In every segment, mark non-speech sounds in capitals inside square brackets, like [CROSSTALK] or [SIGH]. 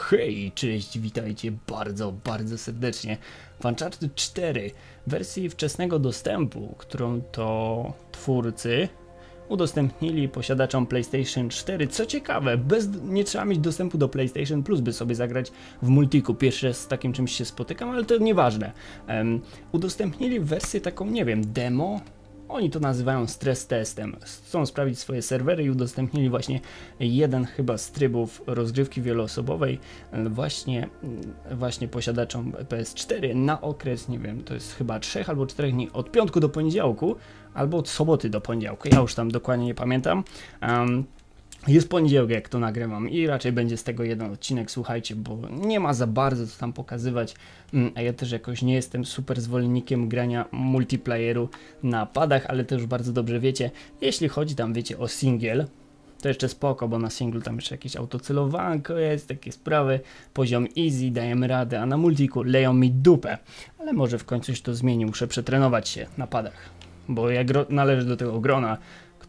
Hej, cześć, witajcie bardzo, bardzo serdecznie w Uncharted 4 wersji wczesnego dostępu, którą to twórcy udostępnili posiadaczom PlayStation 4. Co ciekawe, bez, nie trzeba mieć dostępu do PlayStation Plus, by sobie zagrać w multiku. Pierwszy raz z takim czymś się spotykam, ale to nieważne. Um, udostępnili wersję taką, nie wiem, demo, oni to nazywają stres testem. Chcą sprawdzić swoje serwery i udostępnili właśnie jeden chyba z trybów rozgrywki wieloosobowej e, właśnie, mm, właśnie posiadaczom PS4 na okres, nie wiem, to jest chyba 3 albo 4 dni od piątku do poniedziałku albo od soboty do poniedziałku. Ja już tam dokładnie nie pamiętam. Um, jest poniedziałek, jak to nagrywam, i raczej będzie z tego jeden odcinek, słuchajcie, bo nie ma za bardzo co tam pokazywać. Mm, A ja też jakoś nie jestem super zwolennikiem grania multiplayeru na padach, ale też bardzo dobrze wiecie, jeśli chodzi tam, wiecie, o single, to jeszcze spoko, bo na singlu tam jeszcze jakieś autocelowanko jest, takie sprawy, poziom easy, dajemy radę, a na multiku leją mi dupę. Ale może w końcu się to zmieni, muszę przetrenować się na padach, bo ja należę do tego grona,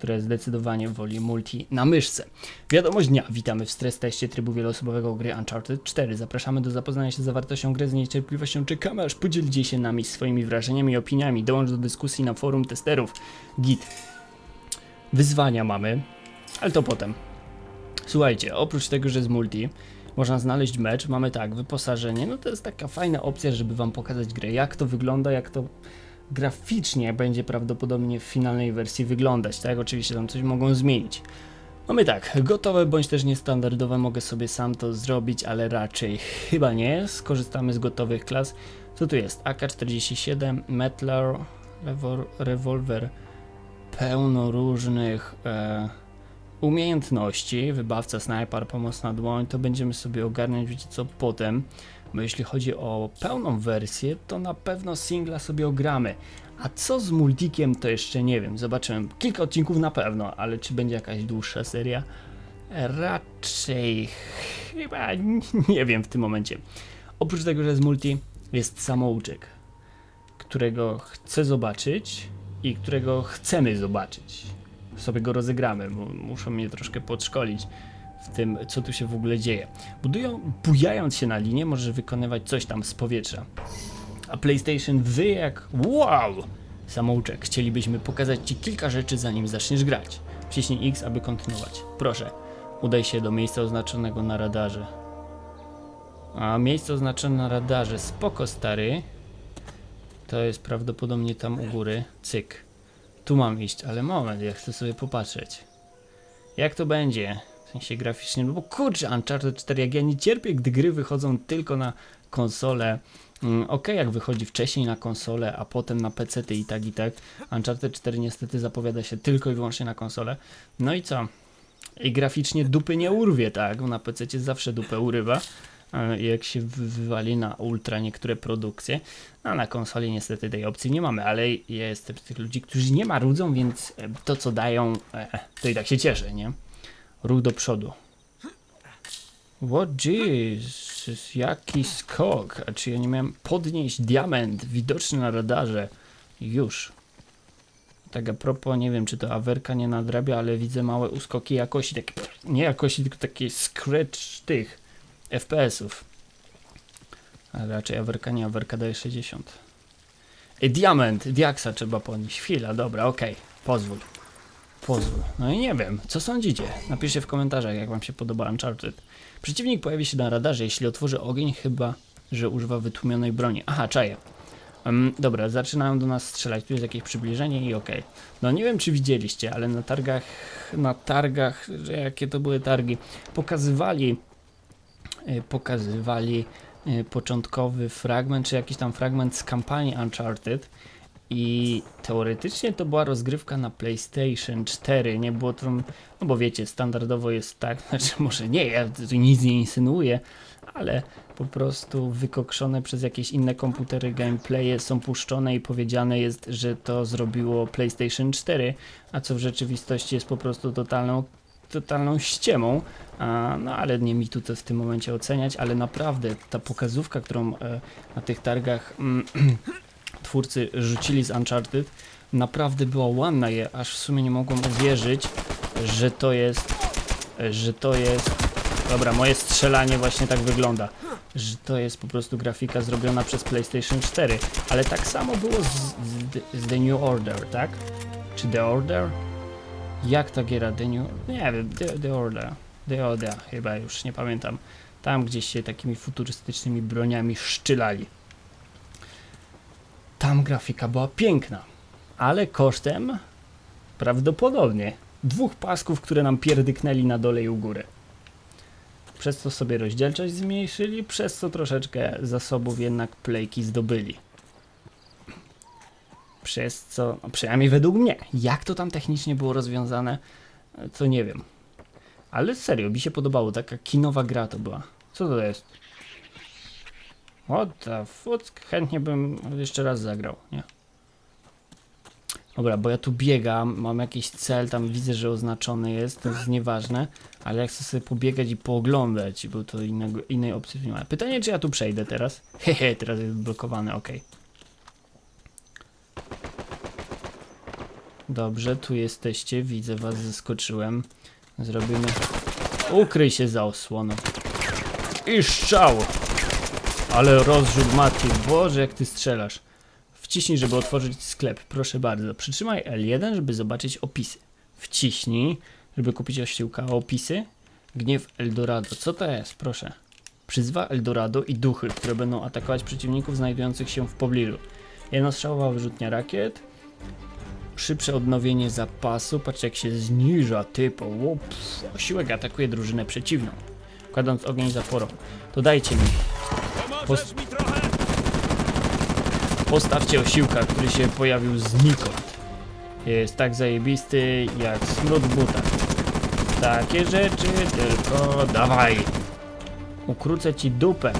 które zdecydowanie woli multi na myszce. Wiadomość dnia. Witamy w stres teście trybu wieloosobowego gry Uncharted 4. Zapraszamy do zapoznania się z zawartością gry. Z niecierpliwością czekamy, aż podzielicie się nami swoimi wrażeniami i opiniami. Dołącz do dyskusji na forum testerów. Git. Wyzwania mamy, ale to potem. Słuchajcie, oprócz tego, że z multi można znaleźć mecz, mamy tak, wyposażenie, no to jest taka fajna opcja, żeby wam pokazać grę, jak to wygląda, jak to graficznie będzie prawdopodobnie w finalnej wersji wyglądać, tak? Oczywiście tam coś mogą zmienić. Mamy tak, gotowe bądź też niestandardowe, mogę sobie sam to zrobić, ale raczej chyba nie. Skorzystamy z gotowych klas. Co tu jest? AK-47, Metlar, rewolwer, pełno różnych e, umiejętności, wybawca, snajper, pomocna dłoń, to będziemy sobie ogarniać, wiecie co, potem. Bo jeśli chodzi o pełną wersję, to na pewno singla sobie ogramy. A co z multikiem, to jeszcze nie wiem. Zobaczymy. Kilka odcinków na pewno, ale czy będzie jakaś dłuższa seria? Raczej chyba [LAUGHS] nie wiem w tym momencie. Oprócz tego, że z multi jest samouczek, którego chcę zobaczyć i którego chcemy zobaczyć. Sobie go rozegramy, bo muszą mnie troszkę podszkolić w tym, co tu się w ogóle dzieje. Budują, bujając się na linię, możesz wykonywać coś tam z powietrza. A PlayStation wy jak wow! Samouczek, chcielibyśmy pokazać Ci kilka rzeczy zanim zaczniesz grać. Wciśnij X, aby kontynuować. Proszę, udaj się do miejsca oznaczonego na radarze. A miejsce oznaczone na radarze, spoko stary. To jest prawdopodobnie tam u góry. Cyk. Tu mam iść, ale moment, ja chcę sobie popatrzeć. Jak to będzie? W sensie graficznie, no bo kurczę, Uncharted 4, jak ja nie cierpię, gdy gry wychodzą tylko na konsolę. Mm, ok, jak wychodzi wcześniej na konsolę, a potem na PC i tak i tak. Uncharted 4 niestety zapowiada się tylko i wyłącznie na konsolę. No i co? I graficznie dupy nie urwie, tak? Na PC zawsze dupę urywa. e, Jak się wy- wywali na ultra niektóre produkcje, a na konsoli niestety tej opcji nie mamy, ale ja jestem z tych ludzi, którzy nie marudzą, więc e, to co dają, e, to i tak się cieszę, nie? Ruch do przodu. What Jesus, jaki skok. A czy ja nie miałem podnieść diament widoczny na radarze? Już. Tak a propos, nie wiem czy to awerka nie nadrabia, ale widzę małe uskoki jakości, takie, nie jakości, tylko takie scratch tych FPS-ów. Ale raczej awerka nie, awerka daje 60. Ej, diament, diaksa trzeba podnieść. Chwila, dobra, okej, pozwól. Pozwól. No i nie wiem, co sądzicie? Napiszcie w komentarzach, jak wam się podoba Uncharted. Przeciwnik pojawi się na radarze, jeśli otworzy ogień, chyba że używa wytłumionej broni. Aha, czaję. Em, dobra, zaczynają do nas strzelać. Tu jest jakieś przybliżenie i okej. No nie wiem, czy widzieliście, ale na targach, na targach, że jakie to były targi, pokazywali, e, pokazywali e, początkowy fragment, czy jakiś tam fragment z kampanii Uncharted. I teoretycznie to była rozgrywka na PlayStation 4, nie było to, no bo wiecie, standardowo jest tak, [LAUGHS] znaczy może nie, ja tu nic nie insynuuję, ale po prostu wykokszone przez jakieś inne komputery gameplaye są puszczone i powiedziane jest, że to zrobiło PlayStation 4, a co w rzeczywistości jest po prostu totalną, totalną ściemą. No ale nie mi tu w tym momencie oceniać, ale naprawdę ta pokazówka, którą e, na tych targach mm, [CLEARS THROAT] twórcy rzucili z Uncharted, naprawdę była ładna, je, aż w sumie nie mogłem uwierzyć, że to jest, że to jest Dobra, moje strzelanie właśnie tak wygląda, że to jest po prostu grafika zrobiona przez PlayStation 4, ale tak samo było z, z, z The New Order, tak? Czy The Order? Jak ta giera The New... Nie wiem, The, The Order. The Order, chyba już nie pamiętam. Tam gdzieś się takimi futurystycznymi broniami szczylali. Tam grafika była piękna, ale kosztem prawdopodobnie dwóch pasków, które nam pierdyknęli na dole i u góry. Przez to sobie rozdzielczość zmniejszyli, przez co troszeczkę zasobów jednak playki zdobyli. Przez co, no przynajmniej według mnie, jak to tam technicznie było rozwiązane, to nie wiem. Ale serio, mi się podobało, taka kinowa gra to była. Co to jest? What the fuck? Chętnie bym jeszcze raz zagrał, nie? Dobra, bo ja tu biegam, mam jakiś cel, tam widzę, że oznaczony jest, to jest nieważne, ale ja chcę sobie pobiegać i pooglądać, bo to innego, innej opcji nie ma. Pytanie, czy ja tu przejdę teraz? [LAUGHS] Hehe, teraz jest blokowane, ok. Dobrze, tu jesteście, widzę was, zeskoczyłem. Zrobimy... Ukryj się za osłoną. I strzał! Ale rozrzut matki, Boże, jak ty strzelasz. Wciśnij, żeby otworzyć sklep, proszę bardzo. Przytrzymaj L1, żeby zobaczyć opisy. Wciśnij, żeby kupić osiłka opisy. Gniew Eldorado. Co to jest? Proszę. Przyzwa Eldorado i duchy, które będą atakować przeciwników znajdujących się w pobliżu. Jednostrzałowa wyrzutnia rakiet. Szybsze odnowienie zapasu. Patrz jak się zniża typo. Łups. Osiłek atakuje drużynę przeciwną. Kładąc ogień zaporą. To dajcie mi. Trochę? Postawcie osiłka, który się pojawił znikąd. Jest tak zajebisty jak w butach. Takie rzeczy tylko dawaj. Ukrócę ci dupę,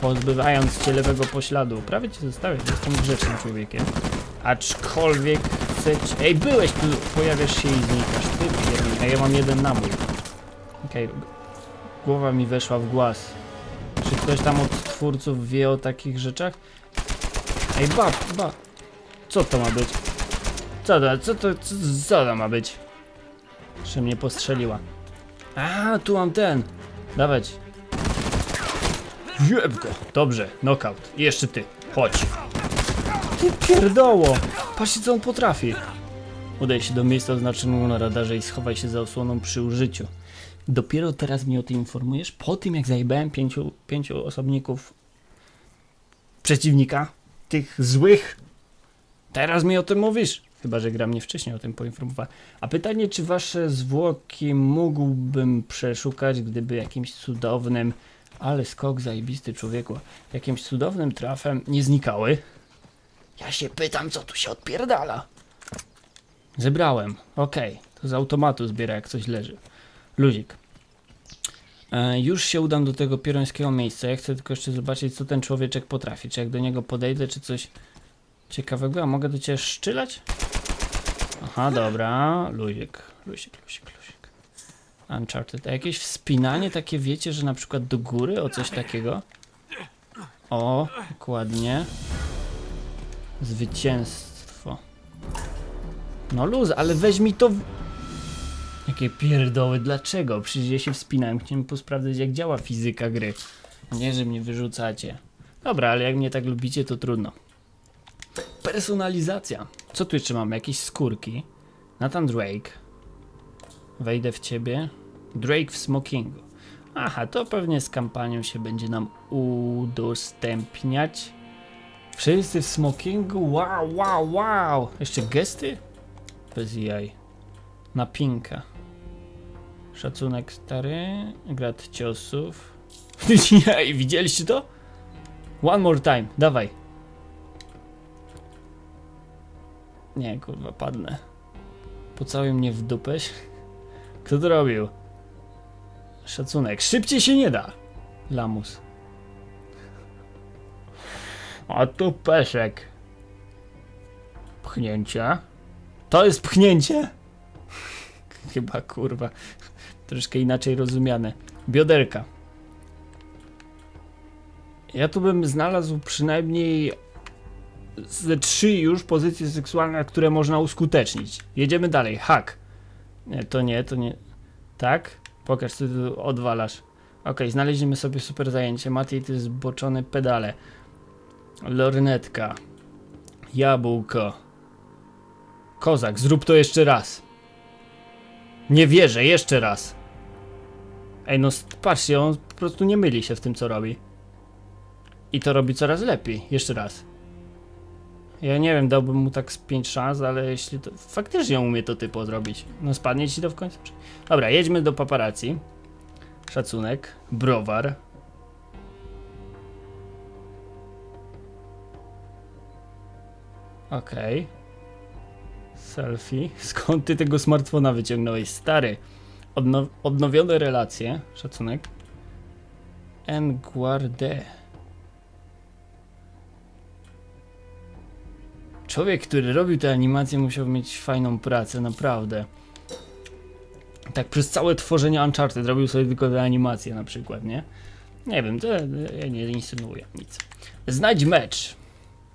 pozbywając cię lewego pośladu. Prawie cię zostawię, jestem grzecznym człowiekiem. Aczkolwiek chcę ci... Ej, byłeś tu, pojawiasz się i znikasz. Ty pierdolę, a ja mam jeden nabój. Okej, głowa mi weszła w głaz. Czy ktoś tam od twórców wie o takich rzeczach? Ej, bab, bab. Co to ma być? Co to, co to, co, co to ma być? Że mnie postrzeliła. A, tu mam ten. Dawać. Jeb go. Dobrze, knockout. Jeszcze ty. Chodź. Ty pierdoło. Patrzcie, co on potrafi. Udaj się do miejsca oznaczonego na radarze i schowaj się za osłoną przy użyciu. Dopiero teraz mnie o tym informujesz? Po tym, jak zajebałem pięciu, pięciu osobników przeciwnika? tych złych. Teraz mi o tym mówisz. Chyba, że gra mnie wcześniej o tym poinformowała. A pytanie, czy wasze zwłoki mógłbym przeszukać, gdyby jakimś cudownym, ale skok zajebisty człowieku, jakimś cudownym trafem nie znikały? Ja się pytam, co tu się odpierdala. Zebrałem. Okej, to z automatu zbiera, jak coś leży. Luzik. E, już się udam do tego pierońskiego miejsca. Ja chcę tylko jeszcze zobaczyć, co ten człowieczek potrafi. Czy jak do niego podejdę, czy coś ciekawego. A mogę do ciebie szczylać? Aha, dobra. Luzik, luzik, luzik, luzik. Uncharted. A jakieś wspinanie takie wiecie, że na przykład do góry, o coś takiego? O, dokładnie. Zwycięstwo. No luz, ale weź mi to... Jakie pierdoły, dlaczego? Przecież ja się wspinałem, chciałem posprawdzać jak działa fizyka gry. Nie, że mnie wyrzucacie. Dobra, ale jak mnie tak lubicie, to trudno. Personalizacja. Co tu jeszcze mamy? Jakieś skórki. Nathan Drake. Wejdę w ciebie. Drake w smokingu. Aha, to pewnie z kampanią się będzie nam udostępniać. Wszyscy w smokingu? Wow, wow, wow! Jeszcze gesty? Bez jaj. Na pinka. Szacunek stary. Grad ciosów. [LAUGHS] Jej, widzieliście to? One more time, dawaj. Nie, kurwa, padnę. Pocałuj mnie w dupę. [LAUGHS] Kto to robił? Szacunek. Szybciej się nie da. Lamus. A tu peszek. Pchnięcie. To jest pchnięcie? [LAUGHS] Chyba kurwa. Troszkę inaczej rozumiane. Bioderka. Ja tu bym znalazł przynajmniej ze trzy już pozycje seksualne, które można uskutecznić. Jedziemy dalej. Hak. Nie, to nie, to nie. Tak. Pokaż, co tu odwalasz. Okej, znaleźliśmy sobie super zajęcie. Matej, ty zboczone pedale. Lornetka. Jabłko. Kozak, zrób to jeszcze raz. Nie wierzę, jeszcze raz. Ej, no patrzcie, on po prostu nie myli się w tym, co robi. I to robi coraz lepiej. Jeszcze raz. Ja nie wiem, dałbym mu tak z 5 szans, ale jeśli to faktycznie umie to typo zrobić. No spadnie ci to w końcu. Dobra, jedźmy do paparazzi. Szacunek. Browar. Okej. Selfie. [LAUGHS] Skąd ty tego smartfona wyciągnąłeś? Stary. Odno odnowione relacje. Szacunek. Enguarde. Człowiek, który robił te animacje, musiał mieć fajną pracę, naprawdę. Tak przez całe tworzenie Uncharted robił sobie tylko te animacje na przykład, nie? Nie wiem, to ja nie insynuuję nic. Znajdź mecz.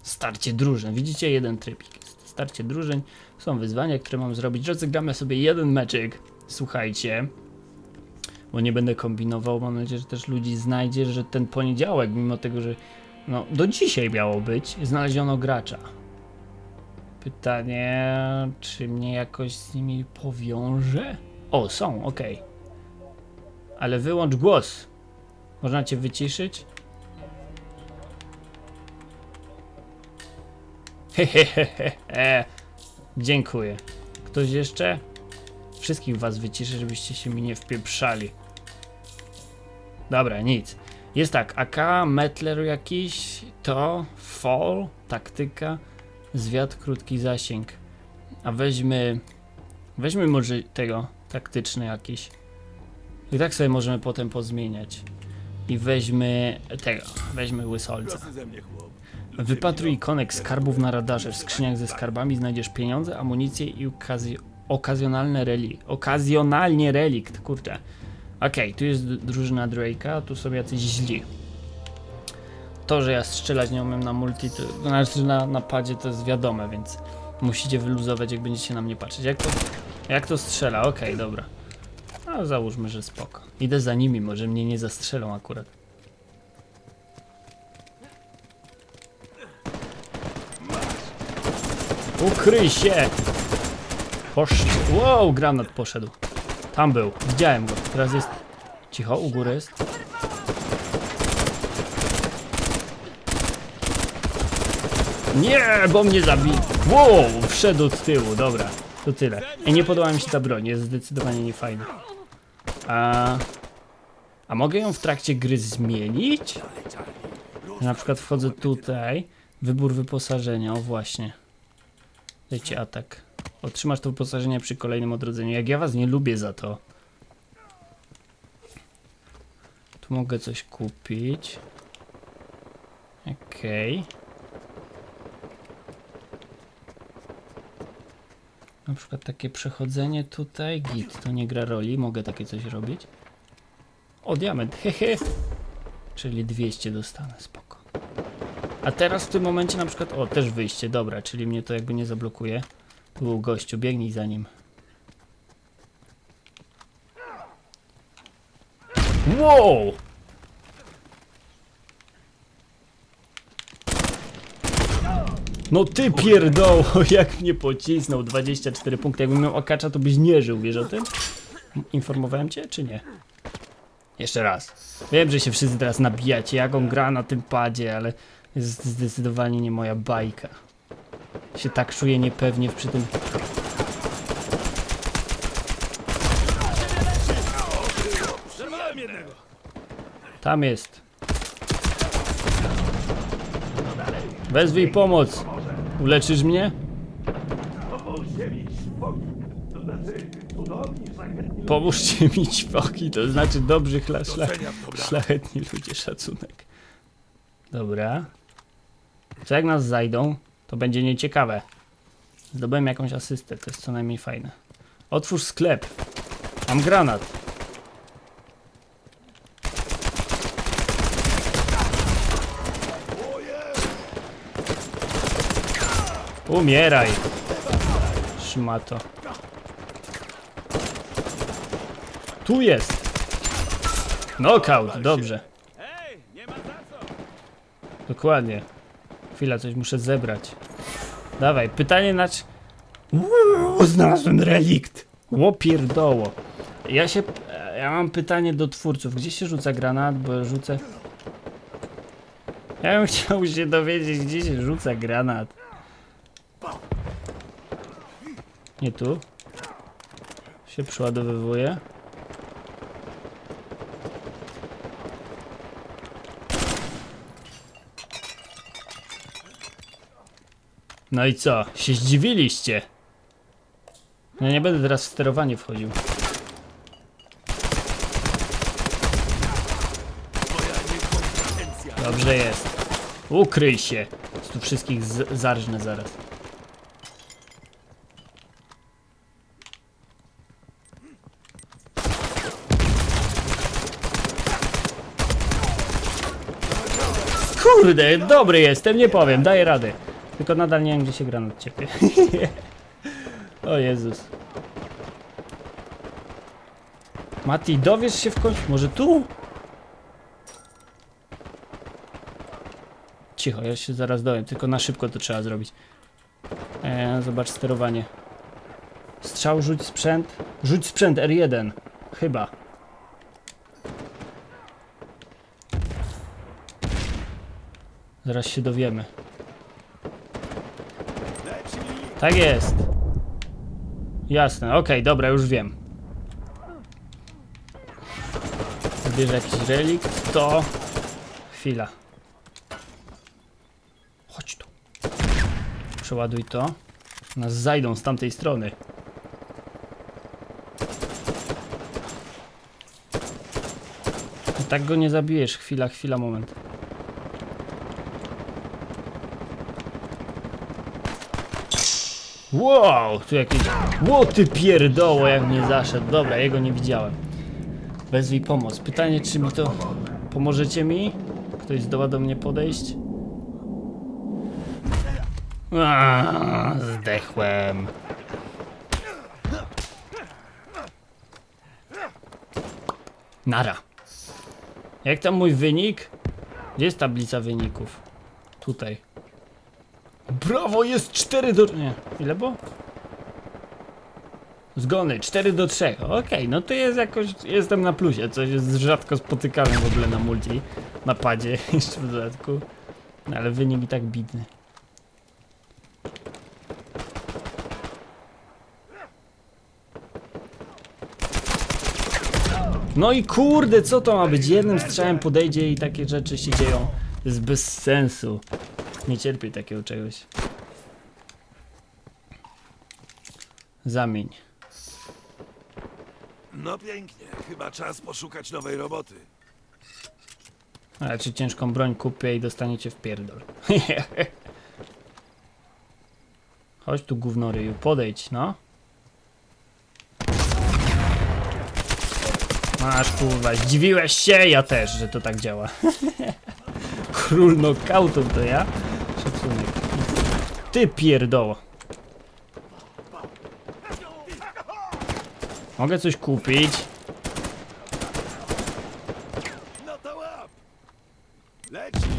Starcie drużyn. Widzicie jeden trybik. Starcie drużyn. Są wyzwania, które mam zrobić. Rozegramy sobie jeden meczyk. Słuchajcie. Bo nie będę kombinował. Mam nadzieję, że też ludzi znajdzie, że ten poniedziałek, mimo tego, że no, do dzisiaj miało być, znaleziono gracza. Pytanie, czy mnie jakoś z nimi powiąże? O, są, okej. Ale wyłącz głos. Można cię wyciszyć? Hehehehe. Dziękuję. Ktoś jeszcze? Wszystkich was wyciszę, żebyście się mi nie wpieprzali. Dobra, nic. Jest tak, AK, Metler jakiś, to, Fall, taktyka, zwiat, krótki zasięg. A weźmy, weźmy może tego, taktyczny jakiś. I tak sobie możemy potem pozmieniać. I weźmy tego, weźmy łysolca. Wypatruj ikonek skarbów na radarze. W skrzyniach ze skarbami znajdziesz pieniądze, amunicję i okazji okazjonalne relikt. Okazjonalnie relikt, kurczę. Okej, tu jest drużyna Drake'a, tu są jacyś źli. To, że ja strzelać nie umiem na multi, to, znaczy na, na padzie to jest wiadome, więc musicie wyluzować, jak będziecie na mnie patrzeć. Jak to, jak to strzela? Okej, dobra. A załóżmy, że spoko. Idę za nimi, może mnie nie zastrzelą akurat. Ukryj się! Posz... Wow, granat poszedł. Tam był, widziałem go. Teraz jest... Cicho, u góry jest. Nie, bo mnie zabił. Wow, wszedł od tyłu, dobra. To tyle. Ej, nie podoba mi się ta broń, jest zdecydowanie niefajna. A... A mogę ją w trakcie gry zmienić? Na przykład wchodzę tutaj, wybór wyposażenia, o właśnie. Dajcie atak. Otrzymasz to wyposażenie przy kolejnym odrodzeniu. Jak ja was nie lubię za to. Tu mogę coś kupić. Okej. Na przykład takie przechodzenie tutaj. Git, to nie gra roli. Mogę takie coś robić. O, diament, hehe. Czyli 200 dostanę, spoko. A teraz w tym momencie na przykład, o też wyjście, dobra, czyli mnie to jakby nie zablokuje. Tu był gościu, biegnij za nim. Wow! No ty pierdoło, [LAUGHS] jak mnie pocisnął, 24 punkty, jakbym miał akacza to byś nie żył, wiesz o tym? Informowałem cię, czy nie? Jeszcze raz. Wiem, że się wszyscy teraz nabijacie, jak on gra na tym padzie, ale jest zdecydowanie nie moja bajka. Się tak czuję niepewnie przy tym. Tam jest. Wezwij pomoc. Uleczysz mnie? Pomóżcie mi ćwoki, to znaczy dobrzy, szla, szlachetni ludzie, szacunek. Dobra. Co jak nas zajdą, to będzie nieciekawe. Zdobyłem jakąś asystę, to jest co najmniej fajne. Otwórz sklep. Mam granat. Umieraj. Szmato. Tu jest! Knockout, dobrze. Dokładnie. Chwila, coś muszę zebrać. Dawaj, pytanie na... Uuu, znalazłem relikt! Łopierdoło. Ja się... Ja mam pytanie do twórców. Gdzie się rzuca granat, bo rzucę... Ja bym chciał się dowiedzieć, gdzie się rzuca granat. Nie tu. Się przeładowywuje. No i co? Się zdziwiliście? No nie będę teraz w sterowanie wchodził. Dobrze jest. Ukryj się. Tu wszystkich zarżnę zaraz. Kurde, dobry jestem, nie powiem, daję radę. Tylko nadal nie wiem, gdzie się granat ciepie. [LAUGHS] o Jezus. Mati, dowiesz się w końcu? Może tu? Cicho, ja się zaraz dowiem, tylko na szybko to trzeba zrobić. E, zobacz sterowanie. Strzał, rzuć sprzęt. Rzuć sprzęt R1. Chyba. Zaraz się dowiemy. Leci! Tak jest. Jasne, okej, dobra, już wiem. Bierze jakiś relikt, to... Chwila. Chodź tu. Przeładuj to. Nas zajdą z tamtej strony. Tak go nie zabijesz. Chwila, chwila, moment. Wow, tu jakieś... Ło ty pierdoło, jak mnie zaszedł. Dobra, jego nie widziałem. Wezwij pomoc. Pytanie, czy mi to... Pomożecie mi? Ktoś zdoła do mnie podejść? Aaaa, zdechłem. Nara. Jak tam mój wynik? Gdzie jest tablica wyników? Tutaj. Brawo, jest 4 do... Nie, ile było? Zgony, 4 do 3. Okej, no to jest jakoś... Jestem na plusie, coś jest rzadko spotykane w ogóle na multi. Na padzie [LAUGHS] jeszcze w dodatku. No, ale wynik i tak bidny. No i kurde, co to ma być? Jednym strzałem podejdzie i takie rzeczy się dzieją. To jest bez sensu. Nie cierpię takiego czegoś. Zamień. No pięknie, chyba czas poszukać nowej roboty. Ale czy ciężką broń kupię i dostaniecie w pierdol. [LAUGHS] Chodź tu gównoryju, podejdź, no. Masz kurwa, zdziwiłeś się? Ja też, że to tak działa. [LAUGHS] Król knockoutu to ja? Szacunek. Ty pierdoło. Mogę coś kupić? No to łap! Leci!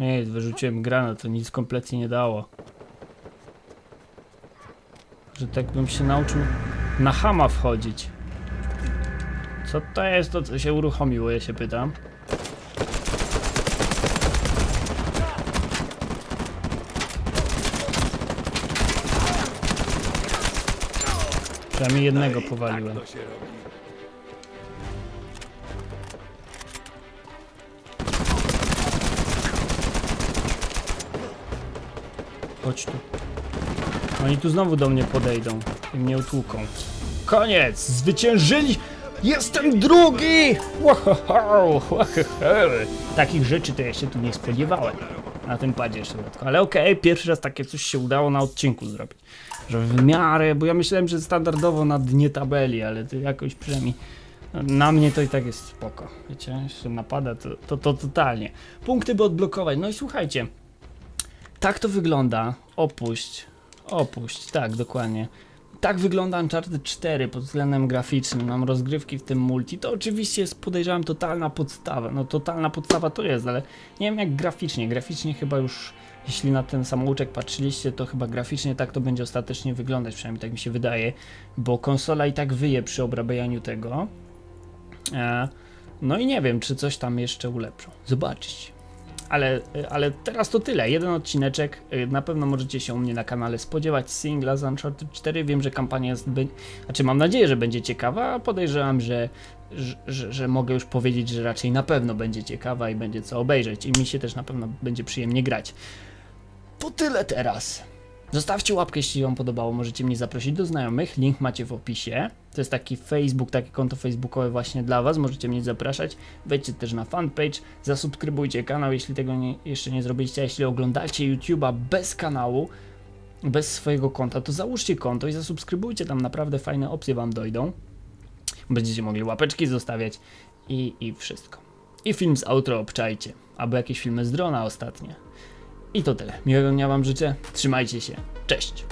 Nie, wyrzuciłem granat, to nic kompletnie nie dało. Że tak bym się nauczył na hama wchodzić. Co to jest to, co się uruchomiło, ja się pytam. Przynajmniej jednego powaliłem. Tak. Chodź tu. Oni tu znowu do mnie podejdą i mnie utłuką. Koniec! Zwyciężyli! Jestem drugi! Wow, Takich rzeczy to ja się tu nie spodziewałem. Na tym padzie jeszcze w dodatku. Ale okej, pierwszy raz takie coś się udało na odcinku zrobić. Że w miarę, bo ja myślałem, że standardowo na dnie tabeli, ale to jakoś przynajmniej na mnie to i tak jest spoko. Wiecie, jeszcze napada to, to, to totalnie. Punkty by odblokować. No i słuchajcie, tak to wygląda. Opuść. Opuść, tak, dokładnie. Tak wygląda Uncharted 4 pod względem graficznym, mam rozgrywki w tym multi, to oczywiście jest podejrzewam totalna podstawa, no totalna podstawa to jest, ale nie wiem jak graficznie, graficznie chyba już jeśli na ten samouczek patrzyliście, to chyba graficznie tak to będzie ostatecznie wyglądać, przynajmniej tak mi się wydaje, bo konsola i tak wyje przy obrabianiu tego. E, no i nie wiem, czy coś tam jeszcze ulepszą. Zobaczyć. Ale, ale teraz to tyle. Jeden odcineczek. Y, Na pewno możecie się u mnie na kanale spodziewać singla z Uncharted 4. Wiem, że kampania jest. Znaczy, mam nadzieję, że będzie ciekawa, podejrzewam, że, że, że mogę już powiedzieć, że raczej na pewno będzie ciekawa i będzie co obejrzeć. I mi się też na pewno będzie przyjemnie grać. To tyle teraz. Zostawcie łapkę, jeśli Wam podobało. Możecie mnie zaprosić do znajomych. Link macie w opisie. To jest taki Facebook, takie konto facebookowe właśnie dla Was. Możecie mnie zapraszać. Wejdźcie też na fanpage. Zasubskrybujcie kanał, jeśli tego nie, jeszcze nie zrobiliście. A jeśli oglądacie YouTube'a bez kanału, bez swojego konta, to załóżcie konto i zasubskrybujcie. Tam naprawdę fajne opcje Wam dojdą. Będziecie mogli łapeczki zostawiać i, i wszystko. I film z outro obczajcie. Albo jakieś filmy z drona ostatnie. I to tyle. Miłego dnia Wam życzę. Trzymajcie się. Cześć.